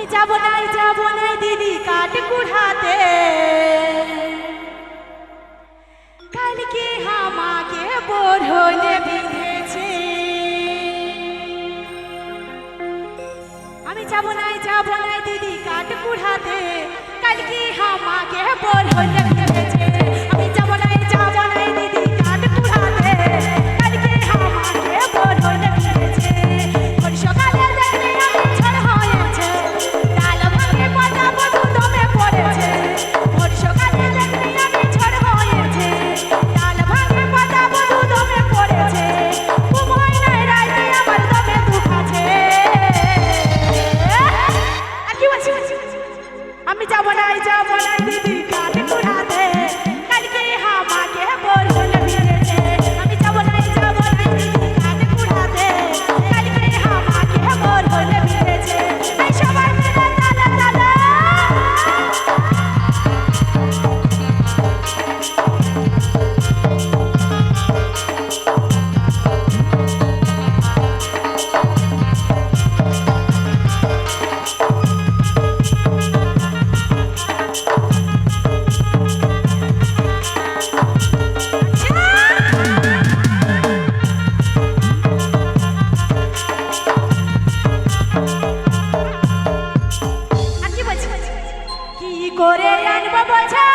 আমি যাব নাই যাব নাই দিদি কাঠ কুড়াতে। কালকে আমাকে বোরহনে বিঁধেছে। আমি যাব নাই যাব নাই দিদি কাঠ কুড়াতে। কালকে আমাকে বোরহনে যাব না যাব দিদি। করে আনব বোঝা।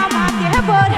আমাকে বড়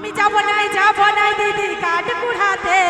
আমি যাব নাই যাব নাই দিদি কাঠ কুড়াতে